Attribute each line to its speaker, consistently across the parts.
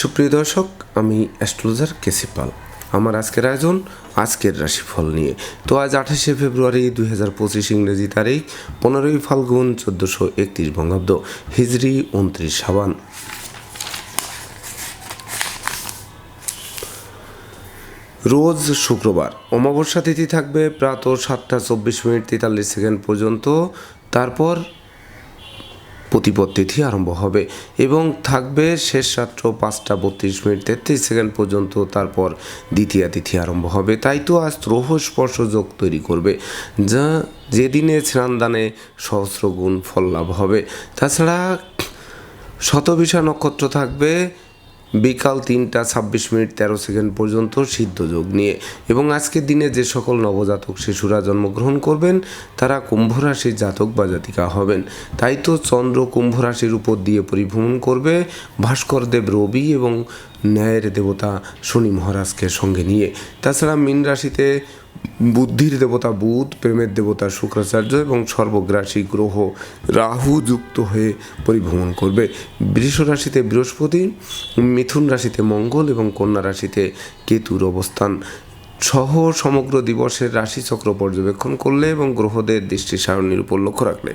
Speaker 1: সুপ্রিয় দর্শক, আমি অ্যাস্ট্রোলজার কেসিপাল আমার আজকের আয়োজন, আজকের রাশিফল নিয়ে। তো আজ আঠাশে ফেব্রুয়ারি দুই হাজার পঁচিশ ইংরেজি তারিখ, পনেরোই ফাল্গুন চোদ্দোশো একত্রিশ বঙ্গাব্দ হিজরি উনত্রিশ সাবান। রোজ শুক্রবার, অমাবস্যা তিথি থাকবে, প্রাত সাতটা চব্বিশ মিনিট তেতাল্লিশ সেকেন্ড পর্যন্ত। তারপর প্রতিপদ তিথি আরম্ভ হবে এবং থাকবে শেষ রাত্র পাঁচটা বত্রিশ মিনিট তেত্রিশ সেকেন্ড পর্যন্ত তারপর দ্বিতীয় তিথি আরম্ভ হবে। তাই তো আজ রোহ স্পর্শ যোগ তৈরি করবে, যা যেদিনে স্নানদানে সহস্র গুণ ফল লাভ হবে। তাছাড়া শতবিষা নক্ষত্র থাকবে বিকাল তিনটা ছাব্বিশ মিনিট তেরো সেকেন্ড পর্যন্ত সিদ্ধ যোগ নিয়ে। এবং আজকের দিনে যে সকল নবজাতক শিশুরা জন্মগ্রহণ করবেন, তারা কুম্ভ রাশির জাতক বা জাতিকা হবেন। তাই তো চন্দ্র কুম্ভ রাশির উপর দিয়ে পরিভ্রমণ করবে ভাস্কর দেব রবি এবং ন্যায়ের দেবতা শনি মহারাজকে সঙ্গে নিয়ে। তাছাড়া মীন রাশিতে বুদ্ধির দেবতা বুধ, প্রেমের দেবতা শুক্রাচার্য এবং সর্বগ্রাসী গ্রহ রাহু যুক্ত হয়ে পরিভ্রমণ করবে। বৃষ রাশিতে বৃহস্পতি, মিথুন রাশিতে মঙ্গল এবং কন্যা রাশিতে কেতুর অবস্থান। সহ সমগ্র দিবসের রাশিচক্র পর্যবেক্ষণ করলে এবং গ্রহদের দৃষ্টি সারণীর উপর লক্ষ্য রাখলে।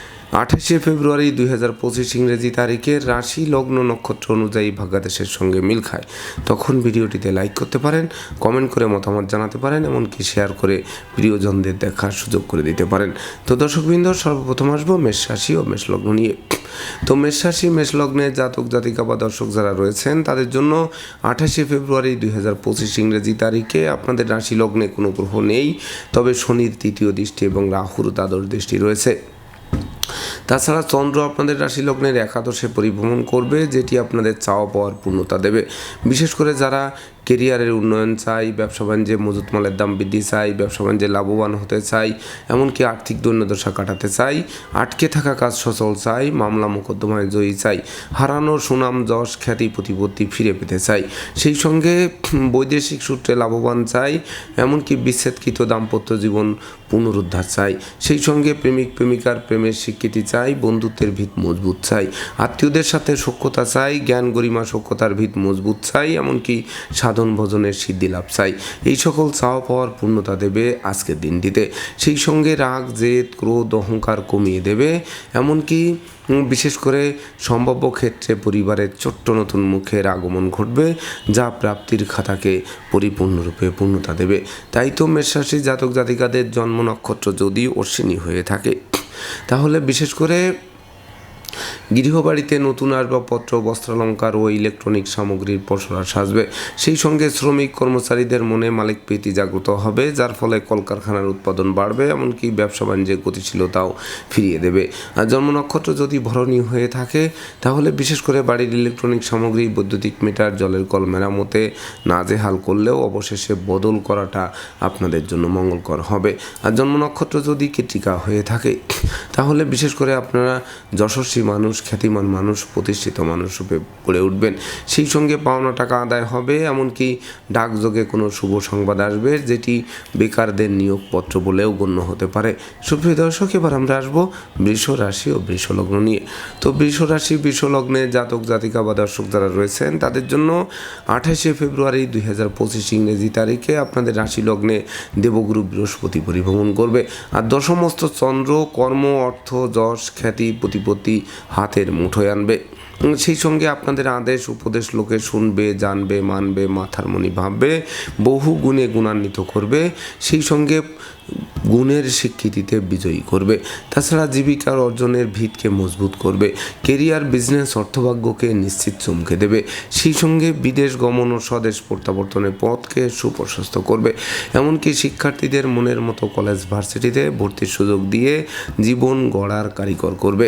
Speaker 1: আঠাশে ফেব্রুয়ারি দুই হাজার পঁচিশ ইংরেজি তারিখে রাশি লগ্ন নক্ষত্র অনুযায়ী ভাগ্যাদেশের সঙ্গে মিল খায়। তখন ভিডিওটিতে লাইক করতে পারেন কমেন্ট করে মতামত জানাতে পারেন, এমনকি শেয়ার করে প্রিয়জনদের দেখার সুযোগ করে দিতে পারেন। তো দর্শকবৃন্দ, সর্বপ্রথম আসব মেষ রাশি ও মেষ লগ্ন নিয়ে। তো মেষ রাশি, মেষ লগ্নে জাতক, জাতিকা বা দর্শক যারা রয়েছেন, তাদের জন্য আঠাশে ফেব্রুয়ারি দুই হাজার পঁচিশ ইংরেজি তারিখে আপনাদের রাশি লগ্নে কোনো গ্রহ নেই, তবে শনির তৃতীয় দৃষ্টি এবং রাহুর দ্বাদশ দৃষ্টি রয়েছে। তাছাড়া চন্দ্র আপনাদের রাশি লগ্নের একাদশে পরিভ্রমণ করবে, যেটি আপনাদের চাওয়া পাওয়ার পূর্ণতা দেবে। বিশেষ করে যারা কেরিয়ারের উন্নয়ন চাই, ব্যবসা বাণিজ্যে মজুত মালের দাম বৃদ্ধি চাই, ব্যবসা বাণিজ্যে লাভবান হতে চাই, এমনকি আর্থিক দৈন্যদশা কাটাতে চাই, আটকে থাকা কাজ সচল চাই, মামলা মোকদ্দমায় জয়ী চাই, হারানোর সুনাম, যশ, খ্যাতি, প্রতিপত্তি ফিরে পেতে চাই। সেই সঙ্গে বৈদেশিক সূত্রে লাভবান চাই, এমনকি বিচ্ছেদকৃত দাম্পত্য জীবন পুনরুদ্ধার চাই। সেই সঙ্গে প্রেমিক, প্রেমিকার প্রেমের স্বীকৃতি চাই, বন্ধুত্বের ভিত মজবুত চাই। আত্মীয়দের সাথে সখ্যতা চাই, জ্ঞান গরিমা সখ্যতার ভিত মজবুত চাই, এমনকি সাধন ভজনের সিদ্ধি লাভ চাই। এই সকল চাওয়া পাওয়ার পূর্ণতা দেবে আজকের দিনটিতে। সেই সঙ্গে রাগ, জেদ, ক্রোধ, অহংকার কমিয়ে দেবে। এমনকি বিশেষ করে সম্ভাব্য ক্ষেত্রে পরিবারের ছোট্ট নতুন মুখের আগমন ঘটবে, যা প্রাপ্তির খাতাকে পরিপূর্ণরূপে পূর্ণতা দেবে। তাই তো মেষরাশি জাতক জাতিকাদের জন্ম নক্ষত্র যদি অশ্বিনী হয়ে থাকে, তাহলে বিশেষ করে গৃহবাড়িতে নতুন আসবাবপত্র, বস্ত্রালঙ্কার ও ইলেকট্রনিক সামগ্রীর পসরা সাজবে। সেই সঙ্গে শ্রমিক কর্মচারীদের মনে মালিক প্রীতি জাগ্রত হবে, যার ফলে কলকারখানার উৎপাদন বাড়বে, এমনকি ব্যবসা বাণিজ্যের গতিশীলতাও ফিরিয়ে দেবে। আর জন্ম নক্ষত্র যদি ভরণী হয়ে থাকে, তাহলে বিশেষ করে বাড়ির ইলেকট্রনিক সামগ্রী, বৈদ্যুতিক মিটার, জলের কল মেরামতে নাজেহাল করলেও অবশেষে বদল করাটা আপনাদের জন্য মঙ্গলকর হবে। আর জন্ম নক্ষত্র যদি কৃতিকা হয়ে থাকে, তাহলে বিশেষ করে আপনারা যশস্বী মানুষ, খ্যাতিমান মানুষ, প্রতিষ্ঠিত মানুষ রূপে গড়ে উঠবেন। সেই সঙ্গে পাওনা টাকা আদায় হবে, এমনকি ডাকযোগে কোনো শুভ সংবাদ আসবে, যেটি বেকারদের নিয়োগপত্র বলেও গণ্য হতে পারে। সুপ্রিয় দর্শক, এবার আমরা আসব বৃষ রাশি ও বৃষ লগ্ন নিয়ে। তো বৃষ রাশি, বৃষ লগ্নে জাতক, জাতিকা বা দর্শক যারা রয়েছেন, তাদের জন্য আঠাশে ফেব্রুয়ারি দুই হাজার পঁচিশ ইংরেজি তারিখে আপনাদের রাশি লগ্নে দেবগুরু বৃহস্পতি পরিভ্রমণ করবে। আর দশমস্ত চন্দ্র, কর্ম, অর্থ, যশ, খ্যাতি, প্রতিপত্তি হাতের মুঠোয় আনবে। সেই সঙ্গে আপনাদের আদেশ, উপদেশ লোকে শুনবে, জানবে, মানবে, মাথার মনি ভাববে, বহু গুণে গুণান্বিত করবে, সেই সঙ্গে গুণের স্বীকৃতিতে বিজয়ী করবে। তাছাড়া জীবিকার অর্জনের ভিতকে মজবুত করবে, কেরিয়ার, বিজনেস, অর্থভাগ্যকে নিশ্চিত চমকে দেবে, সেই সঙ্গে বিদেশ গমন ও স্বদেশ প্রত্যাবর্তনের পথকে সুপ্রশস্ত করবে। এমনকি শিক্ষার্থীদের মনের মতো কলেজ ভার্সিটিতে ভর্তির সুযোগ দিয়ে জীবন গড়ার কারিগর করবে।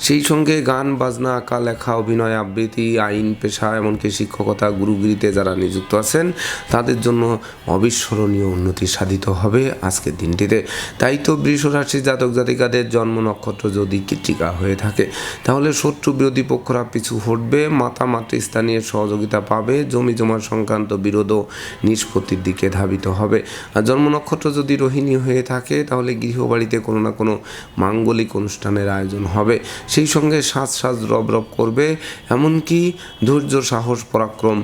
Speaker 1: সেই সঙ্গে গান, বাজনা, আঁকা, লেখা, অভিনয়, আবৃত্তি, আইন, পেশা, এমনকি শিক্ষকতা, গুরুগিরিতে যারা নিযুক্ত আছেন, তাদের জন্য অবিস্মরণীয় উন্নতি সাধিত হবে আজকের দিনটিতে। তাই তো বৃষ রাশি জাতক জাতিকাদের জন্ম নক্ষত্র যদি কৃত্তিকা হয়ে থাকে, তাহলে শত্রু বিরোধী পক্ষরা পিছু হটবে, মাতা মাতৃস্থানীয় সহযোগিতা পাবে, জমি জমা সংক্রান্ত বিরোধও নিষ্পত্তির দিকে ধাবিত হবে। আর জন্ম নক্ষত্র যদি রোহিণী হয়ে থাকে, তাহলে গৃহবাড়িতে কোনো না কোনো মাঙ্গলিক অনুষ্ঠানের আয়োজন হবে। সেই সঙ্গে সাজ সাজ রব রব করবে, এমনকি ধৈর্য, সাহস, পরাক্রম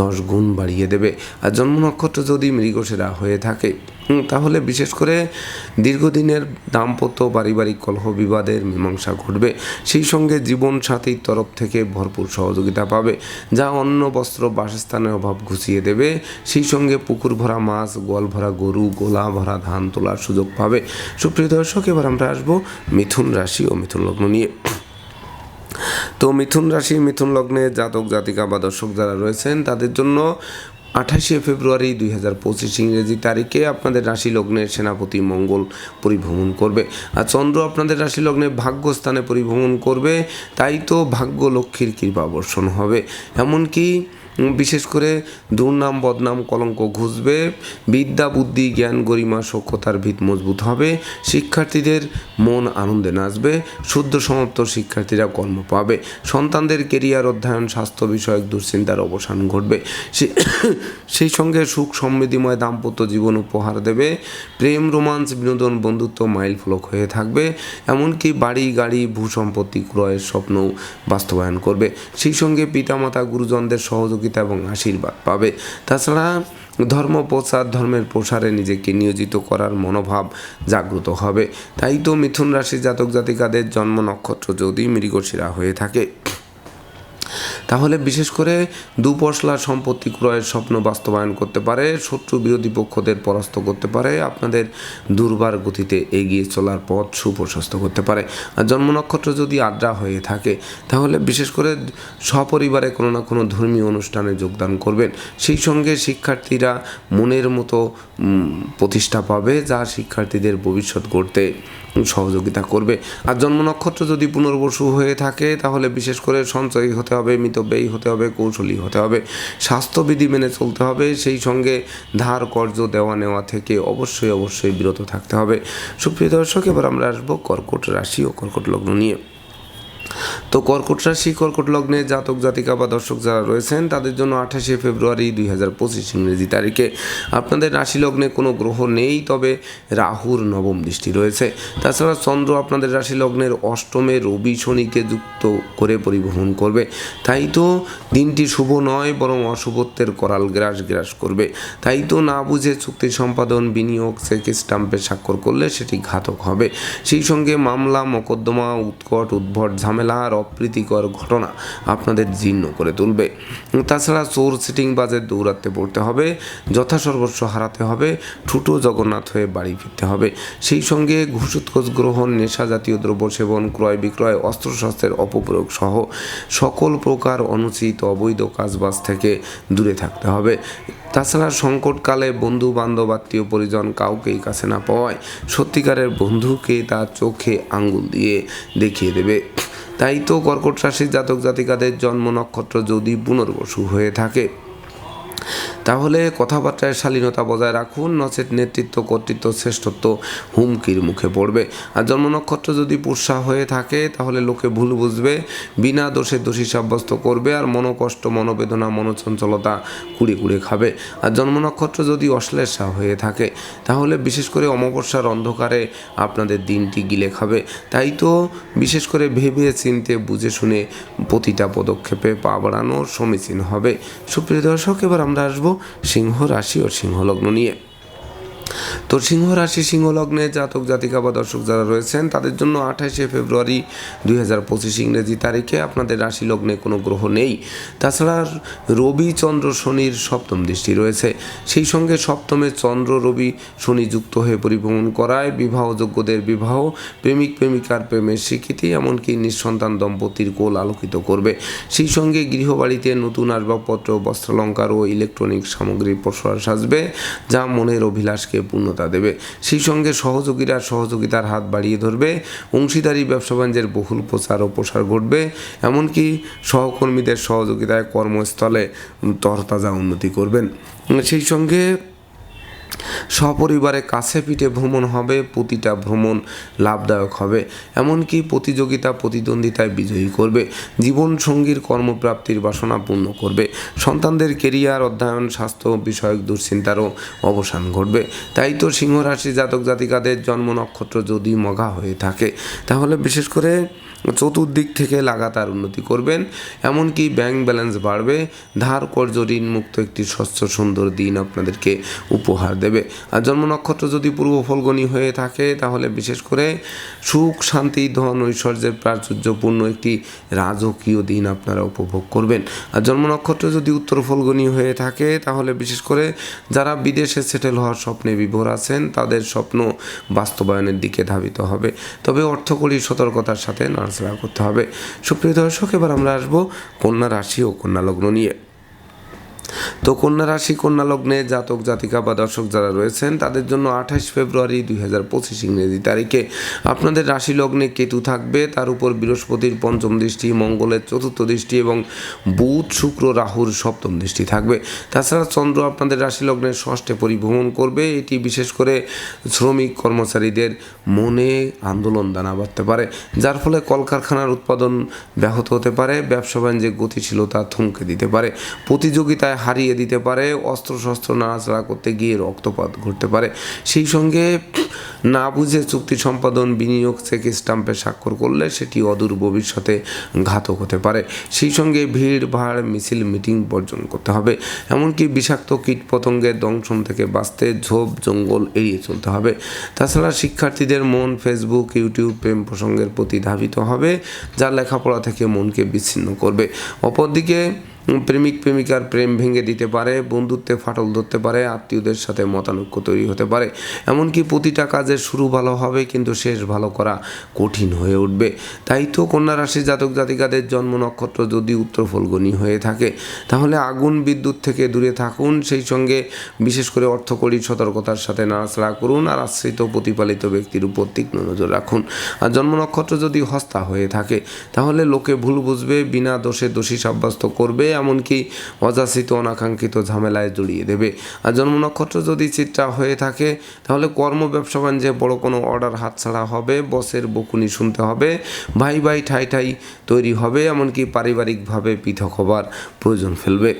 Speaker 1: দশ গুণ বাড়িয়ে দেবে। আর জন্ম নক্ষত্র যদি মৃগসেরা হয়ে থাকে তাহলে বিশেষ করে দীর্ঘদিনের দাম্পত্য পারিবারিক কলহ বিবাদের মীমাংসা ঘটবে, সেই সঙ্গে জীবন সাথীর তরফ থেকে ভরপুর সহযোগিতা পাবে, যা অন্য বস্ত্র, বাসস্থানের অভাব ঘুষিয়ে দেবে, সেই সঙ্গে পুকুর ভরা মাছ, গোয়াল ভরা গরু, গোলা ভরা ধান তোলার সুযোগ পাবে। সুপ্রিয় দর্শক, এবার আমরা আসব মিথুন রাশি ও মিথুন লগ্ন নিয়ে। তো মিথুন রাশি, মিথুন লগ্নে জাতক, জাতিকা বা দর্শক যারা রয়েছেন, তাদের জন্য আঠাশে ফেব্রুয়ারি দুই হাজার পঁচিশ ইংরেজি তারিখে আপনাদের রাশি লগ্নের সেনাপতি মঙ্গল পরিভ্রমণ করবে। আর চন্দ্র আপনাদের রাশি লগ্নে ভাগ্যস্থানে পরিভ্রমণ করবে, তাই তো ভাগ্য লক্ষ্মীর কৃপা বর্ষণ হবে। এমনকি বিশেষ করে দুর্নাম, বদনাম, কলঙ্ক ঘুষবে। বিদ্যা, বুদ্ধি, জ্ঞান, গরিমা সক্ষতার ভিত মজবুত হবে। শিক্ষার্থীদের মন আনন্দে নাচবে। শুদ্ধ, সমাপ্ত শিক্ষার্থীরা কর্ম পাবে। সন্তানদের কেরিয়ার, অধ্যয়ন, স্বাস্থ্য বিষয়ক দুশ্চিন্তার অবসান ঘটবে। সেই সঙ্গে সুখ সমৃদ্ধিময় দাম্পত্য জীবন উপহার দেবে। প্রেম রোমাঞ্চ বিনোদন, বন্ধুত্ব মাইল ফলক হয়ে থাকবে। এমনকি বাড়ি, গাড়ি, ভূসম্পত্তি ক্রয়ের স্বপ্নও বাস্তবায়ন করবে। সেই সঙ্গে পিতামাতা, গুরুজনদের সহযোগিতা এবং আশীর্বাদ পাবে। তাছাড়া ধর্ম প্রচার ধর্মের প্রসারে নিজেকে নিয়োজিত করার মনোভাব জাগ্রত হবে। তাই তো মিথুন রাশি জাতক জাতিকাদের জন্ম নক্ষত্র যদি মৃগশিরা হয়ে থাকে। তাহলে বিশেষ করে দুপশলা সম্পত্তি ক্রয়ের স্বপ্ন বাস্তবায়ন করতে পারে, শত্রু বিরোধী পক্ষদের পরাস্ত করতে পারে, আপনাদের দুর্বার গতিতে এগিয়ে চলার পথ সুপ্রশস্ত করতে পারে। আর জন্ম নক্ষত্র যদি আড্ডা হয়ে থাকে, তাহলে বিশেষ করে সপরিবারে কোনো না কোনো ধর্মীয় অনুষ্ঠানে যোগদান করবেন। সেই সঙ্গে শিক্ষার্থীরা মনের মতো প্রতিষ্ঠা পাবে, যা শিক্ষার্থীদের ভবিষ্যৎ গড়তে সহযোগিতা করবে। আর জন্ম নক্ষত্র যদি পুনর্বসু হয়ে থাকে, তাহলে বিশেষ করে সঞ্চয়ী হতে হবে মিতব্যয়ী হতে হবে, কৌশলী হতে হবে, স্বাস্থ্যবিধি মেনে চলতে হবে, সেই সঙ্গে ধার কর্য দেওয়া নেওয়া থেকে অবশ্যই অবশ্যই বিরত থাকতে হবে। সুপ্রিয় দর্শক, এবার আমরা আসব কর্কট রাশি ও কর্কট লগ্ন নিয়ে। তো কর্কট রাশি, কর্কট লগ্নে জাতক, জাতিকা বা দর্শক যারা রয়েছেন, তাদের জন্য আঠাশে ফেব্রুয়ারি দুই হাজার পঁচিশ ইংরেজি তারিখে। আপনাদের রাশি লগ্নে কোনো গ্রহ নেই, তবে রাহুর নবম দৃষ্টি রয়েছে। তাছাড়া চন্দ্র আপনাদের রাশি লগ্নের অষ্টমে, রবি শনিকে যুক্ত করে পরিবহন করবে। তাই তো দিনটি শুভ নয়, বরং অশুভত্বের করাল গ্রাস গ্রাস করবে। তাই তো না বুঝে চুক্তি সম্পাদন, বিনিয়োগ, চেক স্টাম্পে স্বাক্ষর করলে সেটি ঘাতক হবে। সেই সঙ্গে মামলা, মকদ্দমা, উৎকট, উদ্ভট, ঝামেলা আর অপ্রীতিকর ঘটনা আপনাদের জীর্ণ করে তুলবে। তাছাড়া চোর সিটিং বাজের দৌড়াতে পড়তে হবে যথাসর্বস্ব হারাতে হবে, ঠুটো জগন্নাথ হয়ে বাড়ি ফিরতে হবে। সেই সঙ্গে ঘুষ গ্রহণ, নেশা জাতীয় দ্রব্য সেবন, ক্রয় বিক্রয়, অস্ত্রশস্ত্রের অপপ্রয়োগ সহ সকল প্রকার অনুচিত অবৈধ কাজবাজ থেকে দূরে থাকতে হবে। তাছাড়া সংকটকালে বন্ধু বান্ধব আত্মীয় পরিজন কাউকেই কাছে না পাওয়ায় সত্যিকারের বন্ধুকে তার চোখে আঙ্গুল দিয়ে দেখিয়ে দেবে। তাই তো কর্কট রাশির জাতক জাতিকাদের জন্ম নক্ষত্র যদি পুনর্বসু হয়ে থাকে তাহলে কথাবার্তায় শালীনতা বজায় রাখুন, নচেত নেতৃত্ব, কর্তৃত্ব, শ্রেষ্ঠত্ব হুমকির মুখে পড়বে। আর জন্ম নক্ষত্র যদি পুষ্যা হয়ে থাকে, তাহলে লোকে ভুল বুঝবে, বিনা দোষে দোষী সাব্যস্ত করবে, আর মনোকষ্ট, মনোবেদনা, মনোচঞ্চলতা কুড়ে কুড়ে খাবে। আর জন্ম নক্ষত্র যদি অশ্লেষা হয়ে থাকে, তাহলে বিশেষ করে অমাবস্যার অন্ধকারে আপনাদের দিনটি গিলে খাবে। তাই তো বিশেষ করে ভেবে চিনতে, বুঝে শুনে প্রতিটা পদক্ষেপে পা বাড়ানো সমীচীন হবে। সুপ্রিয় দর্শক, এবার আমরা আসব সিংহ রাশি ও সিংহ লগ্ন নিয়ে। তো সিংহ রাশি, সিংহ লগ্নে জাতক, জাতিকা বা দর্শক যারা রয়েছেন, তাদের জন্য আঠাশে ফেব্রুয়ারি দুই হাজার পঁচিশ ইংরেজি তারিখে আপনাদের রাশি লগ্নে কোনো গ্রহ নেই। তাছাড়া রবি, চন্দ্র, শনির সপ্তম দৃষ্টি রয়েছে। সেই সঙ্গে সপ্তমে চন্দ্র, রবি, শনি যুক্ত হয়ে পরিভ্রমণ করায় বিবাহযোগ্যদের বিবাহ, প্রেমিক, প্রেমিকার প্রেমের স্বীকৃতি, এমনকি নিঃসন্তান দম্পতির কোল আলোকিত করবে। সেই সঙ্গে গৃহবাড়িতে নতুন আসবাবপত্র, বস্ত্রালঙ্কার ও ইলেকট্রনিক সামগ্রীর প্রসার সাজবে, যা মনের অভিলাষকে দিকে পূর্ণতা দেবে। সেই সঙ্গে সহযোগীরা সহযোগিতার হাত বাড়িয়ে ধরবে। অংশীদারি ব্যবসা বাণিজ্যের বহুল প্রচার ও প্রসার ঘটবে। এমনকি সহকর্মীদের সহযোগিতায় কর্মস্থলে তরতাজা উন্নতি করবেন। সেই সঙ্গে সপরিবারে কাছে পিঠে ভ্রমণ হবে, প্রতিটা ভ্রমণ লাভদায়ক হবে। এমনকি প্রতিযোগিতা, প্রতিদ্বন্দ্বিতায় বিজয়ী করবে। জীবন সঙ্গীর কর্মপ্রাপ্তির বাসনা পূর্ণ করবে। সন্তানদের কেরিয়ার, অধ্যয়ন, স্বাস্থ্য বিষয়ক দুশ্চিন্তারও অবসান ঘটবে। তাই তো সিংহ রাশি জাতক জাতিকাদের জন্ম নক্ষত্র যদি মঘা হয়ে থাকে, তাহলে বিশেষ করে চতুর্দিক থেকে লাগাতার উন্নতি করবেন, এমনকি ব্যাংক ব্যালেন্স বাড়বে, ধার কর্য ঋণ মুক্ত একটি স্বচ্ছ সুন্দর দিন আপনাদেরকে উপহার দেবে। আর জন্ম নক্ষত্র যদি পূর্ব ফলগণী হয়ে থাকে, তাহলে বিশেষ করে সুখ, শান্তি, ধন, ঐশ্বর্যের প্রাচুর্যপূর্ণ একটি রাজকীয় দিন আপনারা উপভোগ করবেন। আর জন্ম নক্ষত্র যদি উত্তর ফলগণী হয়ে থাকে, তাহলে বিশেষ করে যারা বিদেশে সেটেল হওয়ার স্বপ্নে বিভোর আছেন, তাদের স্বপ্ন বাস্তবায়নের দিকে ধাবিত হবে। তবে অর্থকরী সতর্কতার সাথে নাড়াচাড়া করতে হবে। সুপ্রিয় দর্শক এবার আমরা আসব কন্যা রাশি ও কন্যা লগ্ন নিয়ে। তো কন্যা রাশি, কন্যা লগ্নে জাতক, জাতিকা বা দর্শক যারা রয়েছেন, তাদের জন্য আঠাশ ফেব্রুয়ারি দুই হাজার পঁচিশ ইংরেজি তারিখে আপনাদের রাশি লগ্নে কেতু থাকবে। তার উপর বৃহস্পতির পঞ্চম দৃষ্টি, মঙ্গলের চতুর্থ দৃষ্টি এবং বুধ, শুক্র, রাহুর সপ্তম দৃষ্টি থাকবে। তাছাড়া চন্দ্র আপনাদের রাশি লগ্নের ষষ্ঠে পরিভ্রমণ করবে। এটি বিশেষ করে শ্রমিক কর্মচারীদের মনে আন্দোলন দানা বাঁধতে পারে, যার ফলে কলকারখানার উৎপাদন ব্যাহত হতে পারে। ব্যবসা বাণিজ্যের গতিশীলতা থমকে দিতে পারে। প্রতিযোগিতায় হারিয়ে দিতে পারে, অস্ত্রশস্ত্র নাড়াচাড়া করতে গিয়ে রক্তপাত ঘটতে পারে। সেই সঙ্গে না বুঝে চুক্তি সম্পাদন, বিনিয়োগ চেক স্টাম্পে স্বাক্ষর করলে সেটি অদূর ভবিষ্যতে ঘাতক হতে পারে। সেই সঙ্গে ভিড়, ভাড়, মিছিল, মিটিং বর্জন করতে হবে। এমনকি বিষাক্ত কীট পতঙ্গের দংশন থেকে বাঁচতে ঝোপ, জঙ্গল এড়িয়ে চলতে হবে। তাছাড়া শিক্ষার্থীদের মন ফেসবুক, ইউটিউব প্রেম প্রসঙ্গের প্রতি ধাবিত হবে, যা লেখাপড়া থেকে মনকে বিচ্ছিন্ন করবে। অপরদিকে প্রেমিক প্রেমিকার প্রেম ভেঙে দিতে পারে, বন্ধুত্বে ফাটল ধরতে পারে, আত্মীয়দের সাথে মতানৈক্য তৈরি হতে পারে। এমনকি প্রতিটা কাজের শুরু ভালো হবে, কিন্তু শেষ ভালো করা কঠিন হয়ে উঠবে। তাই তো কন্যা রাশির জাতক জাতিকাদের জন্ম নক্ষত্র যদি উত্তর ফলগণী হয়ে থাকে, তাহলে আগুন বিদ্যুৎ থেকে দূরে থাকুন। সেই সঙ্গে বিশেষ করে অর্থকরী সতর্কতার সাথে নাড়াচাড়া করুন আর আশ্রিত প্রতিপালিত ব্যক্তির উপর তীক্ষ্ণ নজর রাখুন। আর জন্ম নক্ষত্র যদি হস্তা হয়ে থাকে, তাহলে লোকে ভুল বুঝবে, বিনা দোষে দোষী সাব্যস্ত করবে এমনকি অযাচিত, অনাকাঙ্ক্ষিত ঝামেলায় জড়িয়ে দেবে। আর জন্ম নক্ষত্র যদি চিত্রা হয়ে থাকে, তাহলে কর্ম ব্যবসা বাণিজ্যে বড় কোনো অর্ডার হাতছাড়া হবে, বসের বকুনি শুনতে হবে, ভাই ভাই ঠাই ঠাই তৈরি হবে, এমনকি পারিবারিকভাবে পৃথক হবার প্রয়োজন ফেলবে।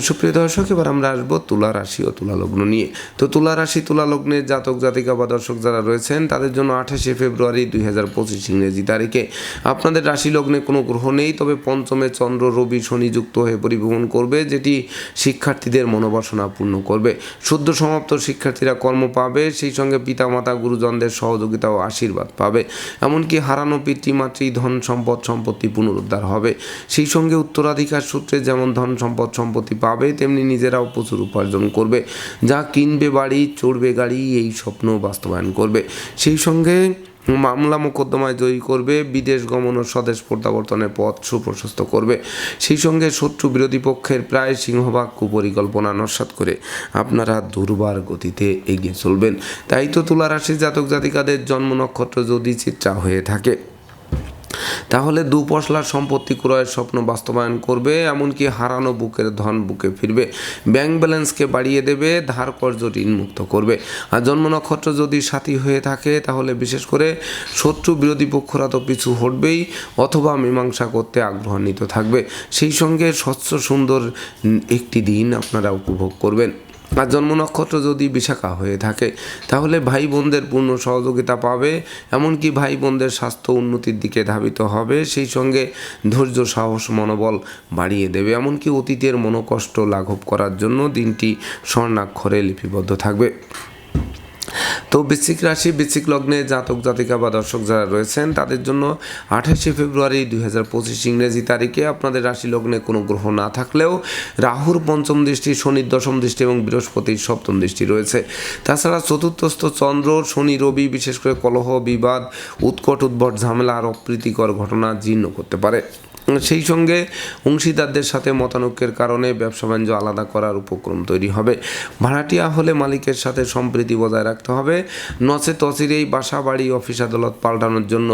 Speaker 1: সুপ্রিয় দর্শক, এবার আমরা আসব তুলা রাশি ও তুলা লগ্ন নিয়ে। তো তুলা রাশি, তুলা লগ্নের জাতক, জাতিকা বা দর্শক যারা রয়েছেন, তাদের জন্য আঠাশে ফেব্রুয়ারি দুই হাজার পঁচিশ ইংরেজি তারিখে। আপনাদের রাশি লগ্নে কোনো গ্রহ নেই, তবে পঞ্চমে চন্দ্র, রবি, শনি যুক্ত হয়ে পরিভ্রমণ করবে, যেটি শিক্ষার্থীদের মনোবাসনা পূর্ণ করবে। সদ্য সমাপ্ত শিক্ষার্থীরা কর্ম পাবে, সেই সঙ্গে পিতামাতা, গুরুজনদের সহযোগিতা ও আশীর্বাদ পাবে। এমনকি হারানো পিতৃমাতৃ ধন সম্পদ, সম্পত্তি পুনরুদ্ধার হবে। সেই সঙ্গে উত্তরাধিকার সূত্রে যেমন ধন সম্পদ, সম্পত্তি পাবে তেমনি নিজেরাও প্রচুর উপার্জন করবে। যা কিনবে বাড়ি, চড়বে গাড়ি, এই স্বপ্ন বাস্তবায়ন করবে। সেই সঙ্গে মামলা মোকদ্দমায় জয়ী করবে, বিদেশ গমন ও স্বদেশ প্রত্যাবর্তনের পথ সুপ্রশস্ত করবে। সেই সঙ্গে শত্রু বিরোধী পক্ষের প্রায় সিংহভাগ কুপরিকল্পনা নস্বাত করে আপনারা দুর্বার গতিতে এগিয়ে চলবেন। তাই তো তুলারাশি জাতক জাতিকাদের জন্ম নক্ষত্র যদি চিত্রা হয়ে থাকে। তাহলে দু পশলার সম্পত্তি ক্রয়ের স্বপ্ন বাস্তবায়ন করবে, এমনকি হারানো বুকের ধন বুকে ফিরবে। ব্যাংক ব্যালেন্সকে বাড়িয়ে দেবে, ধার কর্য ঋণমুক্ত করবে। আর জন্ম নক্ষত্র যদি সাথী হয়ে থাকে, তাহলে বিশেষ করে শত্রু বিরোধী পক্ষরা তো পিছু হটবেই, অথবা মীমাংসা করতে আগ্রহান্বিত থাকবে। সেই সঙ্গে স্বচ্ছ সুন্দর একটি দিন আপনারা উপভোগ করবেন। আর জন্ম নক্ষত্র যদি বিশাখা হয়ে থাকে, তাহলে ভাই বোনদের পূর্ণ সহযোগিতা পাবে, এমনকি ভাই বোনদের স্বাস্থ্য উন্নতির দিকে ধাবিত হবে, সেই সঙ্গে ধৈর্য, সাহস, মনোবল বাড়িয়ে দেবে, এমনকি অতীতের মনোকষ্ট লাঘব করার জন্য দিনটি স্বর্ণাক্ষরে লিপিবদ্ধ থাকবে। তো বৃশ্চিক রাশি, বৃশ্চিক লগ্নে জাতক, জাতিকা বা দর্শক যারা রয়েছেন, তাদের জন্য আঠাশে ফেব্রুয়ারি দুই হাজার পঁচিশ ইংরেজি তারিখে আপনাদের রাশি লগ্নে কোনো গ্রহ না থাকলেও রাহুর পঞ্চম দৃষ্টি, শনির দশম দৃষ্টি এবং বৃহস্পতির সপ্তম দৃষ্টি রয়েছে। তাছাড়া চতুর্থস্থ চন্দ্র, শনি, রবি, বিশেষ করে কলহ, বিবাদ, উৎকট, উদ্ভট, ঝামেলা আর অপ্রীতিকর ঘটনা জীর্ণ করতে পারে। সেই সঙ্গে অংশীদারদের সাথে মতানৈক্যের কারণে ব্যবসা বাণিজ্য আলাদা করার উপক্রম তৈরি হবে। ভাড়াটিয়া হলে মালিকের সাথে সম্প্রীতি বজায় রাখতে হবে। নচে তচিরেই বাসা বাড়ি, অফিস আদালত পাল্টানোর জন্য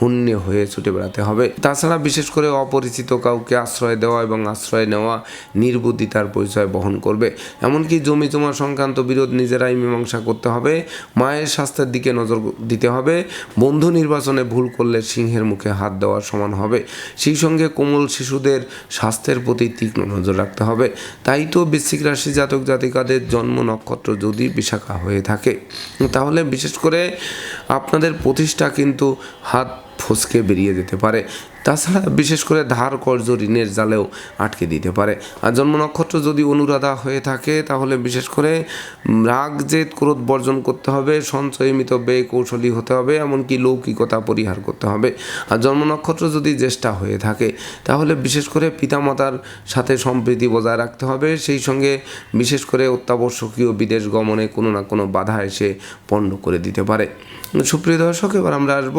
Speaker 1: হুন্যে হয়ে ছুটে বেড়াতে হবে। তাছাড়া বিশেষ করে অপরিচিত কাউকে আশ্রয় দেওয়া এবং আশ্রয় নেওয়া নির্বুদ্ধিতার পরিচয় বহন করবে। এমনকি জমি জমা সংক্রান্ত বিরোধ নিজেরাই মীমাংসা করতে হবে। মায়ের স্বাস্থ্যের দিকে নজর দিতে হবে। বন্ধু নির্বাচনে ভুল করলে সিংহের মুখে হাত দেওয়ার সমান হবে। সেই সঙ্গে কোমল শিশুদের স্বাস্থ্যের প্রতি তীক্ষ্ণ নজর রাখতে হবে। তাই তো বৃশ্চিক রাশি জাতক জাতিকাদের জন্ম নক্ষত্র যদি বিশাখা হয়ে থাকে। তাহলে বিশেষ করে আপনাদের প্রতিষ্ঠা কিন্তু হাত ফসকে বেরিয়ে যেতে পারে। তাছাড়া বিশেষ করে ধার কর্জ ঋণের জালেও আটকে দিতে পারে। আর জন্ম নক্ষত্র যদি অনুরাধা হয়ে থাকে, তাহলে বিশেষ করে রাগ, জেদ, ক্রোধ বর্জন করতে হবে, সঞ্চয়মিত ব্যয় কৌশলী হতে হবে, এমনকি লৌকিকতা পরিহার করতে হবে। আর জন্ম নক্ষত্র যদি জ্যেষ্ঠা হয়ে থাকে, তাহলে বিশেষ করে পিতামাতার সাথে সম্প্রীতি বজায় রাখতে হবে। সেই সঙ্গে বিশেষ করে অত্যাবশ্যকীয় বিদেশ গমনে কোনো না কোনো বাধা এসে পণ্ড করে দিতে পারে। সুপ্রিয় দর্শক, এবার আমরা আসব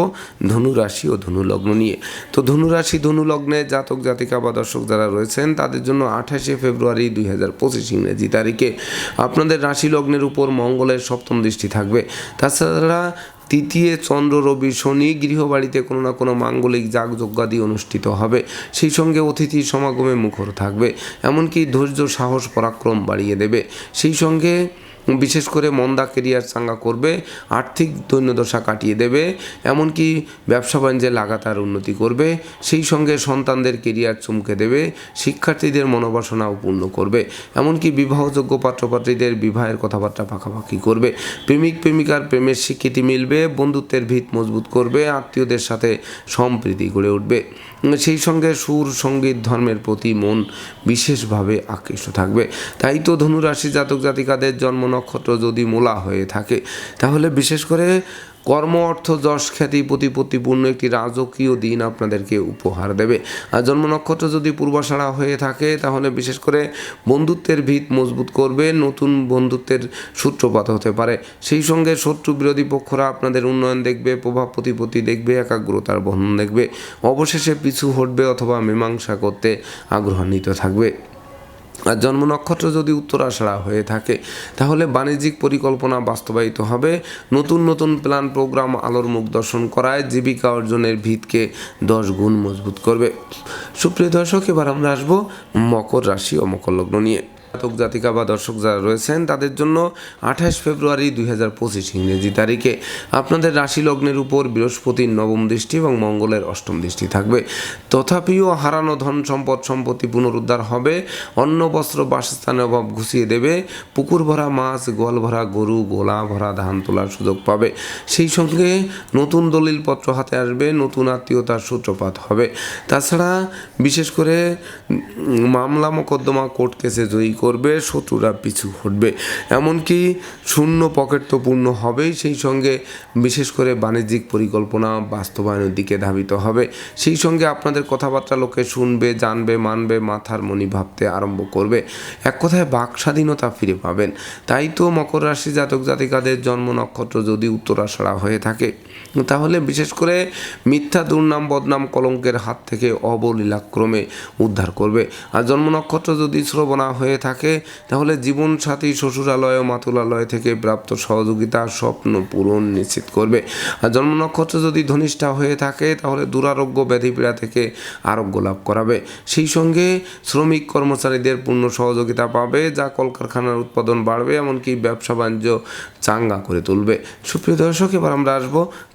Speaker 1: ধনু রাশি ও ধনু লগ্ন নিয়ে। তো ধনু রাশি ধনু লগ্নে জাতক, জাতিকা বা দর্শক যারা রয়েছেন, তাদের জন্য আঠাশে ফেব্রুয়ারি দুই হাজার পঁচিশ ইংরেজি তারিখে আপনাদের রাশি লগ্নের উপর মঙ্গলের সপ্তম দৃষ্টি থাকবে। তাছাড়া তৃতীয় চন্দ্র, রবি, শনি গৃহবাড়িতে কোনো না কোনো মাঙ্গলিক যাগযজ্ঞাদি অনুষ্ঠিত হবে। সেই সঙ্গে অতিথি সমাগমে মুখর থাকবে। এমনকি ধৈর্য, সাহস, পরাক্রম বাড়িয়ে দেবে। সেই সঙ্গে বিশেষ করে মন্দা কেরিয়ার চাঙ্গা করবে, আর্থিক দৈন্যদশা কাটিয়ে দেবে, এমনকি ব্যবসা বাণিজ্যে লাগাতার উন্নতি করবে, সেই সঙ্গে সন্তানদের কেরিয়ার চমকে দেবে, শিক্ষার্থীদের মনোবাসনাও পূর্ণ করবে, এমনকি বিবাহযোগ্য পাত্রপাত্রীদের বিবাহের কথাবার্তা পাকাপাকি করবে। প্রেমিক, প্রেমিকার প্রেমের স্বীকৃতি মিলবে, বন্ধুত্বের ভিত মজবুত করবে, আত্মীয়দের সাথে সম্প্রীতি গড়ে উঠবে। সেই সঙ্গে সুর, সংগীত, ধর্মের প্রতি মন বিশেষভাবে আকৃষ্ট থাকবে। তাই তো ধনুরাশি জাতক জাতিকাদের জন্ম নক্ষত্র যদি মূলা হয়ে থাকে, তাহলে বিশেষ করে কর্ম, অর্থ, যশ, খ্যাতি প্রতিপত্তিপূর্ণ একটি রাজকীয় দিন আপনাদেরকে উপহার দেবে। আর জন্ম নক্ষত্র যদি পূর্বাষাড়া হয়ে থাকে, তাহলে বিশেষ করে বন্ধুত্বের ভিত মজবুত করবে, নতুন বন্ধুত্বের সূত্রপাত হতে পারে। সেই সঙ্গে শত্রু বিরোধী পক্ষরা আপনাদের উন্নয়ন দেখবে, প্রভাব প্রতিপত্তি দেখবে, একাগ্রতার বন্ধন দেখবে। অবশেষে পিছু হটবে অথবা মীমাংসা করতে আগ্রহান্বিত থাকবে। আর জন্ম নক্ষত্র যদি উত্তরাষাড়া হয়ে থাকে, তাহলে বাণিজ্যিক পরিকল্পনা বাস্তবায়িত হবে। নতুন নতুন প্ল্যান প্রোগ্রাম আলোর মুখ দর্শন করায় জীবিকা অর্জনের ভিতকে দশ গুণ মজবুত করবে। সুপ্রিয় দর্শক, এবার আমরা আসব মকর রাশি ও মকর লগ্ন নিয়ে। জাতক জাতিকা বা দর্শক যারা রয়েছেন, তাদের জন্য আঠাশ ফেব্রুয়ারি দুই হাজার পঁচিশ ইংরেজি তারিখে আপনাদের রাশি লগ্নের উপর বৃহস্পতির নবম দৃষ্টি এবং মঙ্গলের অষ্টম দৃষ্টি থাকবে। তথাপিও হারানো ধন সম্পদ সম্পত্তি পুনরুদ্ধার হবে। অন্ন, বস্ত্র, বাসস্থানের অভাব ঘুষিয়ে দেবে। পুকুর ভরা মাছ, গোয়াল ভরা গরু, গোলা ভরা ধান তোলার সুযোগ পাবে। সেই সঙ্গে নতুন দলিলপত্র হাতে আসবে, নতুন আত্মীয়তার সূত্রপাত হবে। তাছাড়া বিশেষ করে মামলা মোকদ্দমা কোর্ট কেসে জয়ী করবে, শত্রুরা পিছু হটবে। এমনকি শূন্য পকেট তো পূর্ণ হবেই, সেই সঙ্গে বিশেষ করে বাণিজ্যিক পরিকল্পনা বাস্তবায়নের দিকে ধাবিত হবে। সেই সঙ্গে আপনাদের কথাবার্তা লোকে শুনবে, জানবে, মানবে, মাথার মনি ভাবতে আরম্ভ করবে। এক কথায় বাক স্বাধীনতা ফিরে পাবেন। তাই তো মকর রাশি জাতক জাতিকাদের জন্ম নক্ষত্র যদি উত্তরাষাড়া হয়ে থাকে তাহলে বিশেষ করে মিথ্যা, দুর্নাম, বদনাম কলঙ্কের হাত থেকে অবলীলাক্রমে উদ্ধার করবে। আর জন্ম নক্ষত্র যদি শ্রবণা হয়ে থাকে, তাহলে জীবনসাথী, শ্বশুরালয় ও মাতুলালয় থেকে প্রাপ্ত সহযোগিতা, স্বপ্ন পূরণ নিশ্চিত করবে। আর জন্ম নক্ষত্র যদি ধনিষ্ঠা হয়ে থাকে, তাহলে দুরারোগ্য ব্যাধিপীড়া থেকে আরোগ্য লাভ করাবে। সেই সঙ্গে শ্রমিক কর্মচারীদের পূর্ণ সহযোগিতা পাবে, যা কলকারখানার উৎপাদন বাড়বে, এমনকি ব্যবসা বাণিজ্য চাঙ্গা করে তুলবে। সুপ্রিয় দর্শক, এবার আমরা আসব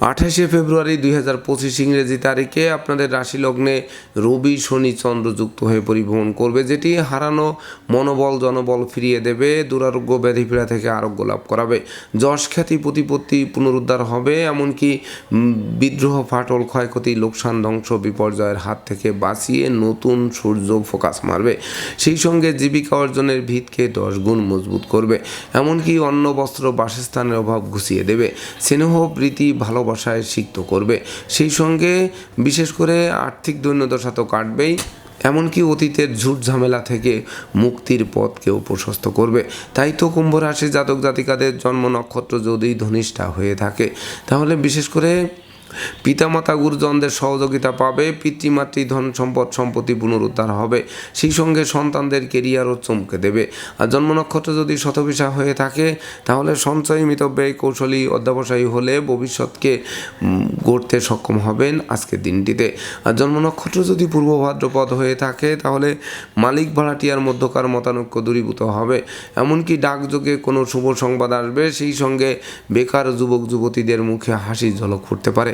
Speaker 1: আঠাশে ফেব্রুয়ারি দুই হাজার পঁচিশ ইংরেজি তারিখে আপনাদের রাশি লগ্নে রবি, শনি, চন্দ্র যুক্ত হয়ে পরিভ্রমণ করবে, যেটি হারানো মনোবল, জনবল ফিরিয়ে দেবে, দুরারোগ্য ব্যাধিপীড়া থেকে আরোগ্য লাভ করাবে। যশ খ্যাতি, প্রতিপত্তি পুনরুদ্ধার হবে, এমনকি বিদ্রোহ, ফাটল, ক্ষয়ক্ষতি, লোকসান, ধ্বংস, বিপর্যয়ের হাত থেকে বাঁচিয়ে নতুন সূর্য ফোকাস মারবে। সেই সঙ্গে জীবিকা অর্জনের ভিতকে দশ গুণ মজবুত করবে, এমনকি অন্ন, বস্ত্র, বাসস্থানের অভাব ঘুষিয়ে দেবে। স্নেহ, প্রীতি ভালোবাসায় সিক্ত করবে। সেই সঙ্গে বিশেষ করে আর্থিক দৈন্যদশা তো কাটবেই, এমনকি অতীতের ঝুট ঝামেলা থেকে মুক্তির পথকেও প্রশস্ত করবে। তাই তো কুম্ভ রাশি জাতক জাতিকাদের জন্ম নক্ষত্র যদি ধনিষ্ঠা হয়ে থাকে, তাহলে বিশেষ করে পিতামাতা গুরুজনদের সহযোগিতা পাবে, পিতৃমাতৃ ধন সম্পদ সম্পত্তি পুনরুদ্ধার হবে, সেই সঙ্গে সন্তানদের কেরিয়ারও চমকে দেবে। আর জন্ম নক্ষত্র যদি শতবিশা হয়ে থাকে, তাহলে সঞ্চয় মিতব্যয় কৌশলী অধ্যাবসায়ী হলে ভবিষ্যৎকে গড়তে সক্ষম হবেন আজকের দিনটিতে। আর জন্ম নক্ষত্র যদি পূর্ব ভাদ্রপদ হয়ে থাকে, তাহলে মালিক ভাড়াটিয়ার মধ্যকার মতানৈক্য দূরীভূত হবে। এমনকি ডাকযোগে কোনো শুভ সংবাদ আসবে, সেই সঙ্গে বেকার যুবক যুবতীদের মুখে হাসি ঝলক ফুটতে পারে।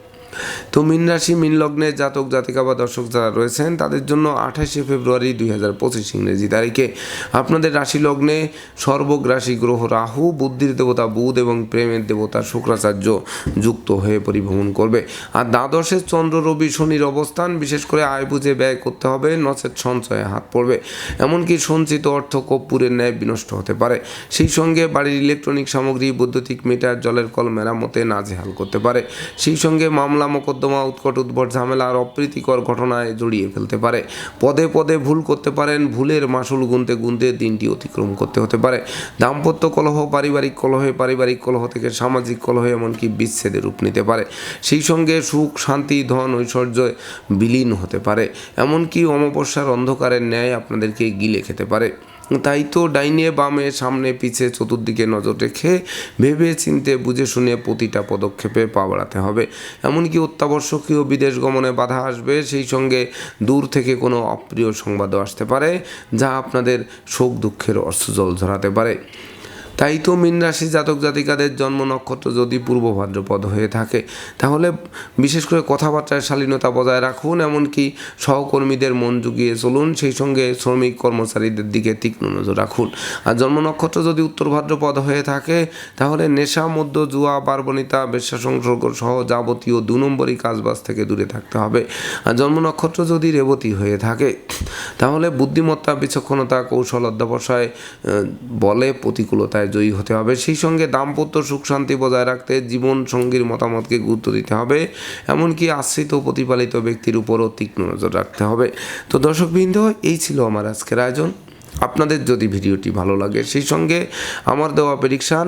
Speaker 1: তো মীন রাশি, মীন লগ্নে জাতক, জাতিকা বা দর্শক যারা রয়েছেন, তাদের জন্য আঠাশে ফেব্রুয়ারি দুই হাজার পঁচিশ ইংরেজি তারিখে। আপনাদের রাশি লগ্নে সর্বগ্রাসী গ্রহ রাহু, বুদ্ধির দেবতা বুধ এবং প্রেমের দেবতা শুক্রাচার্য যুক্ত হয়ে পরিভ্রমণ করবে। আর দ্বাদশে চন্দ্র, রবি, শনির অবস্থান, বিশেষ করে আয় বুঝে ব্যয় করতে হবে, নচেত সঞ্চয়ে হাত পড়বে। এমনকি সঞ্চিত অর্থ কর্পূরের ন্যায় বিনষ্ট হতে পারে। সেই সঙ্গে বাড়ির ইলেকট্রনিক সামগ্রী, বৈদ্যুতিক মিটার, জলের কল মেরামতে নাজেহাল করতে পারে। সেই সঙ্গে মামলা মোকদ্দমা, উৎকট উদ্ভট ঝামেলা আর অপ্রীতিকর ঘটনায় জড়িয়ে ফেলতে পারে। পদে পদে ভুল করতে পারেন, ভুলের মাসুল গুনতে গুনতে দিনটি অতিক্রম করতে হতে পারে। দাম্পত্য কলহ, পারিবারিক কলহে, পারিবারিক কলহ থেকে সামাজিক কলহে এমনকি বিচ্ছেদের রূপ নিতে পারে। সেই সঙ্গে সুখ, শান্তি, ধন, ঐশ্বর্য বিলীন হতে পারে। এমনকি অমাবস্যার অন্ধকারের ন্যায় আপনাদেরকে গিলে খেতে পারে। তাই তো ডাইনে বামে, সামনে, পিছে, চতুর্দিকে নজর রেখে ভেবে চিনতে, বুঝে শুনে প্রতিটা পদক্ষেপে পা বাড়াতে হবে। এমনকি অত্যাবশ্যকীয় বিদেশ গমনে বাধা আসবে, সেই সঙ্গে দূর থেকে কোনো অপ্রিয় সংবাদও আসতে পারে, যা আপনাদের শোক দুঃখের অশ্রুজল ঝরাতে পারে। তাই তো মীন রাশি জাতক জাতিকাদের জন্ম নক্ষত্র যদি পূর্ব ভাদ্রপদ হয়ে থাকে, তাহলে বিশেষ করে কথাবার্তায় শালীনতা বজায় রাখুন, এমনকি সহকর্মীদের মন জুগিয়ে চলুন, সেই সঙ্গে শ্রমিক কর্মচারীদের দিকে তীক্ষ্ণ নজর রাখুন। আর জন্ম নক্ষত্র যদি উত্তর ভাদ্রপদ হয়ে থাকে, তাহলে নেশা মধ্য জুয়া, পার্বণিতা, বেশ্যা সংসর্গ সহ যাবতীয় দু নম্বরই কাজবাজ থেকে দূরে থাকতে হবে। আর জন্ম নক্ষত্র যদি রেবতী হয়ে থাকে, তাহলে বুদ্ধিমত্তা, বিচক্ষণতা, কৌশল অধ্যাবসায় বলে প্রতিকূলতায় জয়ী হতে হবে। সেই সঙ্গে দাম্পত্য সুখ শান্তি বজায় রাখতে জীবন সঙ্গীর মতামতকে গুরুত্ব দিতে হবে। এমনকি আশ্রিত প্রতিপালিত ব্যক্তির উপরও তীক্ষ্ণ নজর রাখতে হবে। তো দর্শকবৃন্দ, এই ছিল আমার আজকের আয়োজন। আপনাদের যদি ভিডিওটি ভালো লাগে, সেই সঙ্গে আমার দেওয়া প্রেডিকশান